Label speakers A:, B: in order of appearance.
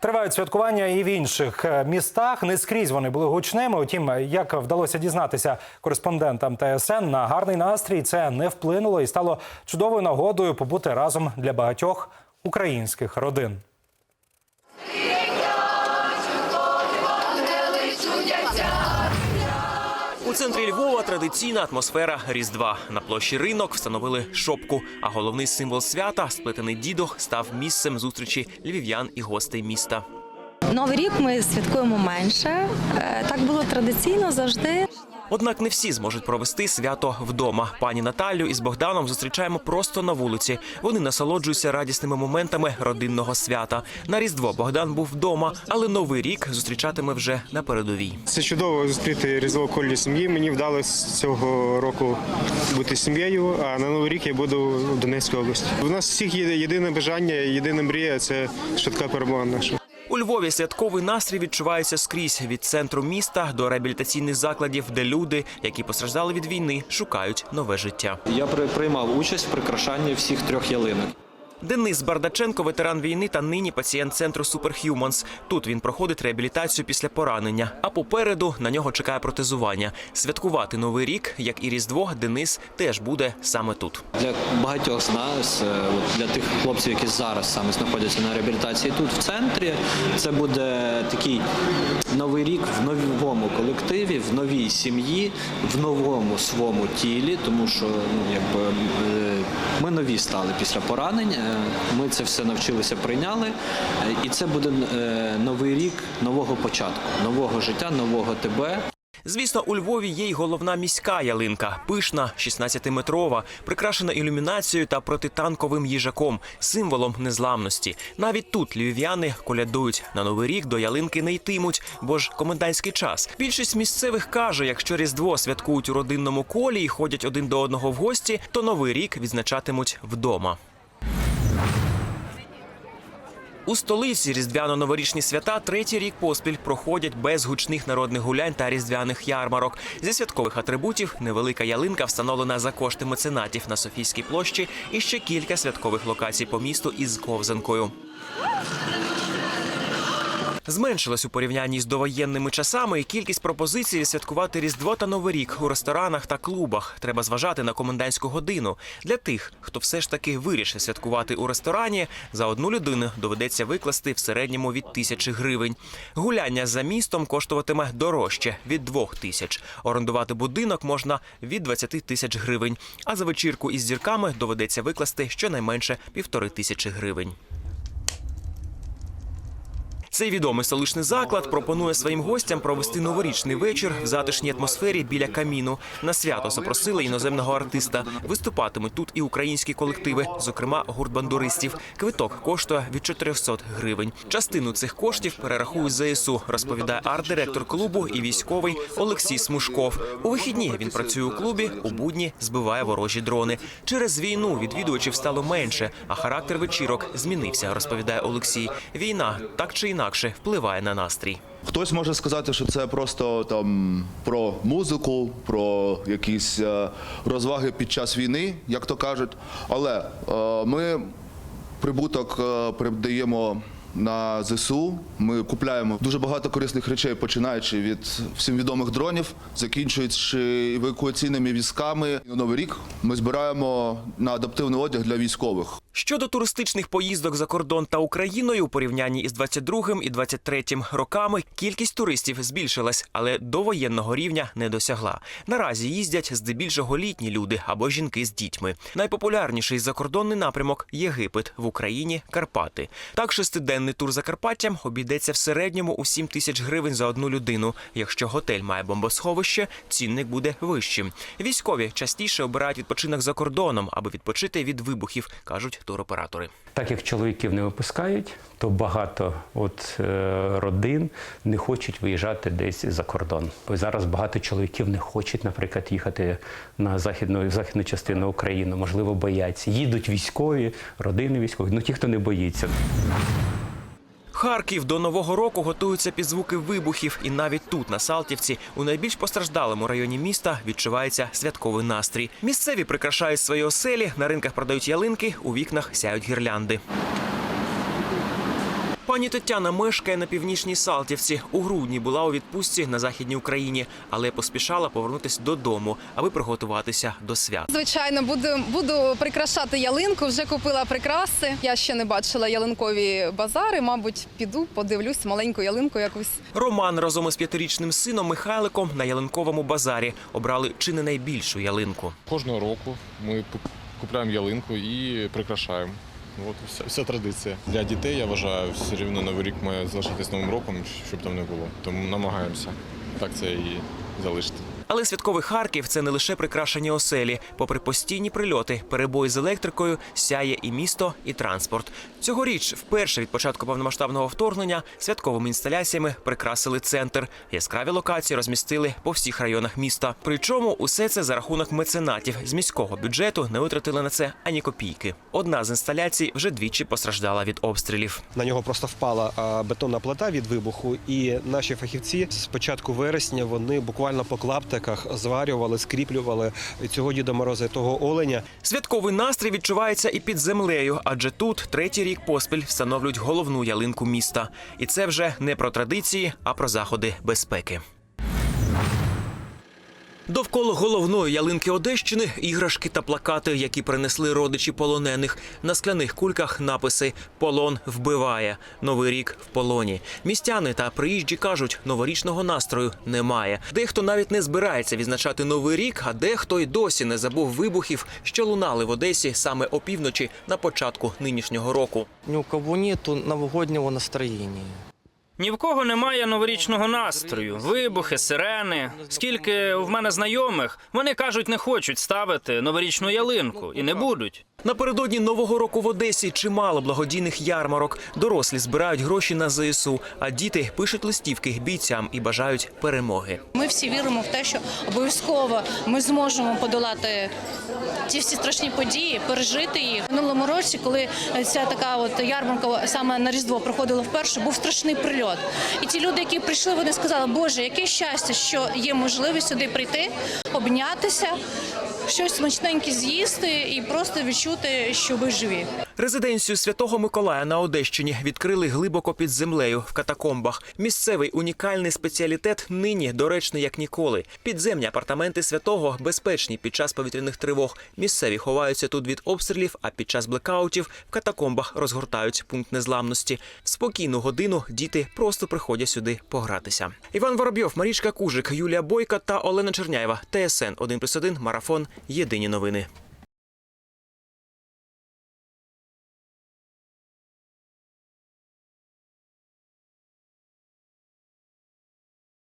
A: Тривають святкування і в інших е, містах. Не скрізь вони були гучними. Утім, як вдалося дізнатися кореспондентам ТСН, на гарний настрій це не вплинуло і стало чудовою нагодою побути разом для багатьох українських родин.
B: У центрі Львова традиційна атмосфера Різдва. На площі ринок встановили шопку, а головний символ свята сплетений дідох став місцем зустрічі львів'ян і гостей міста.
C: Новий рік ми святкуємо менше. Е, Так було традиційно завжди.
B: Однак не всі зможуть провести свято вдома. Пані Наталю із Богданом зустрічаємо просто на вулиці. Вони насолоджуються радісними моментами родинного свята. На різдво Богдан був вдома, але новий рік зустрічатиме вже на передовій.
D: Це чудово зустріти різдво колі сім'ї. Мені вдалося цього року бути сім'єю. А на новий рік я буду в Донецькій області. У нас всіх є єдине бажання, єдина мрія це швидка перемога наша.
B: У Львові святковий настрій відчувається скрізь від центру міста до реабілітаційних закладів, де люди, які постраждали від війни, шукають нове життя.
E: Я при- приймав участь в прикрашанні всіх трьох ялинок.
B: Денис Бардаченко, ветеран війни та нині пацієнт центру Superhumans. Тут він проходить реабілітацію після поранення. А попереду на нього чекає протезування. Святкувати новий рік, як і Різдво, Денис теж буде саме тут.
E: Для багатьох з нас, е, для тих хлопців, які зараз саме знаходяться на реабілітації тут в центрі, це буде такий новий рік в новому колективі, в новій сім'ї, в новому своєму тілі, тому що ну, якби, е, ми нові стали після поранень. Е, Ми це все навчилися, прийняли. е, І це буде е, новий рік нового початку, нового життя, нового тебе.
B: Звісно, у Львові є й головна міська ялинка, пишна, 16-метрова, прикрашена ілюмінацією та протитанковим їжаком, символом незламності. Навіть тут львів'яни колядують на новий рік до ялинки не йтимуть, бо ж комендантський час. Більшість місцевих каже, якщо різдво святкують у родинному колі і ходять один до одного в гості, то новий рік відзначатимуть вдома. У столиці різдвяно-новорічні свята третій рік поспіль проходять без гучних народних гулянь та різдвяних ярмарок. Зі святкових атрибутів невелика ялинка встановлена за кошти меценатів на Софійській площі і ще кілька святкових локацій по місту із ковзанкою. Зменшилась у порівнянні з довоєнними часами кількість пропозицій святкувати Різдво та Новий рік у ресторанах та клубах. Треба зважати на комендантську годину. Для тих, хто все ж таки вирішив святкувати у ресторані, за одну людину доведеться викласти в середньому від тисячі гривень. Гуляння за містом коштуватиме дорожче від двох тисяч. Орендувати будинок можна від 20 тисяч гривень. А за вечірку із зірками доведеться викласти щонайменше півтори тисячі гривень. Цей відомий столичний заклад пропонує своїм гостям провести новорічний вечір в затишній атмосфері біля каміну. На свято запросили іноземного артиста. Виступатимуть тут і українські колективи, зокрема гурт бандуристів. Квиток коштує від 400 гривень. Частину цих коштів перерахують ЗСУ, розповідає арт-директор клубу і військовий Олексій Смушков. У вихідні він працює у клубі, у будні збиває ворожі дрони. Через війну відвідувачів стало менше, а характер вечірок змінився, розповідає Олексій. Війна так чи інакше впливає на настрій.
F: Хтось може сказати, що це просто там про музику, про якісь е, розваги під час війни, як то кажуть. Але е, ми прибуток е, передаємо на ЗСУ. Ми купляємо дуже багато корисних речей, починаючи від всім відомих дронів, закінчуючи евакуаційними візками. На Новий рік ми збираємо на адаптивний одяг для військових.
B: Щодо туристичних поїздок за кордон та Україною у порівнянні із 22-м і 23-м роками кількість туристів збільшилась, але до воєнного рівня не досягла. Наразі їздять здебільшого літні люди або жінки з дітьми. Найпопулярніший закордонний напрямок Єгипет в Україні Карпати. Так, шестиденний тур Закарпаттям обійдеться в середньому у 7 тисяч гривень за одну людину. Якщо готель має бомбосховище, цінник буде вищим. Військові частіше обирають відпочинок за кордоном, аби відпочити від вибухів, кажуть туроператори.
G: Так як чоловіків не випускають, то багато от е, родин не хочуть виїжджати десь за кордон. Зараз багато чоловіків не хочуть, наприклад, їхати на західну західну частину України. Можливо, бояться. Їдуть військові, родини військові. Ну ті, хто не боїться.
B: Харків до нового року готуються під звуки вибухів, і навіть тут, на Салтівці, у найбільш постраждалому районі міста, відчувається святковий настрій. Місцеві прикрашають свої оселі, на ринках продають ялинки, у вікнах сяють гірлянди. Пані Тетяна мешкає на північній Салтівці. У грудні була у відпустці на західній Україні, але поспішала повернутися додому, аби приготуватися до свят.
H: Звичайно, буду, буду прикрашати ялинку. Вже купила прикраси. Я ще не бачила ялинкові базари. Мабуть, піду, подивлюсь маленьку ялинку якусь.
B: Роман разом із п'ятирічним сином Михайликом на ялинковому базарі обрали чи не найбільшу ялинку.
I: Кожного року ми ку- купуємо ялинку і прикрашаємо. От вся, вся традиція. Для дітей я вважаю, все рівно Новий рік має залишитись новим роком, щоб там не було. Тому намагаємося так це і залишити.
B: Але святковий Харків це не лише прикрашені оселі. Попри постійні прильоти, перебої з електрикою, сяє і місто, і транспорт. Цьогоріч, вперше від початку повномасштабного вторгнення, святковими інсталяціями прикрасили центр. Яскраві локації розмістили по всіх районах міста. Причому усе це за рахунок меценатів з міського бюджету не витратили на це ані копійки. Одна з інсталяцій вже двічі постраждала від обстрілів.
J: На нього просто впала бетонна плита від вибуху, і наші фахівці з початку вересня вони буквально по клаптиках зварювали, скріплювали цього Діда Мороза того оленя.
B: Святковий настрій відчувається і під землею, адже тут третій рік поспіль встановлюють головну ялинку міста. І це вже не про традиції, а про заходи безпеки. Довкола головної ялинки Одещини іграшки та плакати, які принесли родичі полонених. На скляних кульках написи Полон вбиває. Новий рік в полоні. Містяни та приїжджі кажуть, новорічного настрою немає. Дехто навіть не збирається відзначати новий рік, а дехто й досі не забув вибухів, що лунали в Одесі саме опівночі на початку нинішнього року.
K: ни у кого нету новогоднего настроения.
L: Ні в кого немає новорічного настрою, вибухи, сирени. Скільки в мене знайомих, вони кажуть, не хочуть ставити новорічну ялинку і не будуть.
B: Напередодні нового року в Одесі чимало благодійних ярмарок. Дорослі збирають гроші на ЗСУ, а діти пишуть листівки бійцям і бажають перемоги.
M: Ми всі віримо в те, що обов'язково ми зможемо подолати ці всі страшні події, пережити їх. В минулому році, коли ця така от ярмарка саме на Різдво проходила вперше, був страшний прильот. І ті люди, які прийшли, вони сказали, Боже, яке щастя, що є можливість сюди прийти, обнятися, щось смачненьке з'їсти і просто відчути, що ви живі.
B: Резиденцію Святого Миколая на Одещині відкрили глибоко під землею в катакомбах. Місцевий унікальний спеціалітет нині доречний як ніколи. Підземні апартаменти святого безпечні під час повітряних тривог. Місцеві ховаються тут від обстрілів, а під час блекаутів в катакомбах розгортають пункт незламності. В спокійну годину діти просто приходять сюди погратися. Іван Воробйов, Марічка Кужик, Юлія Бойка та Олена Черняєва. ТСН 1+,1, Марафон. Єдині новини.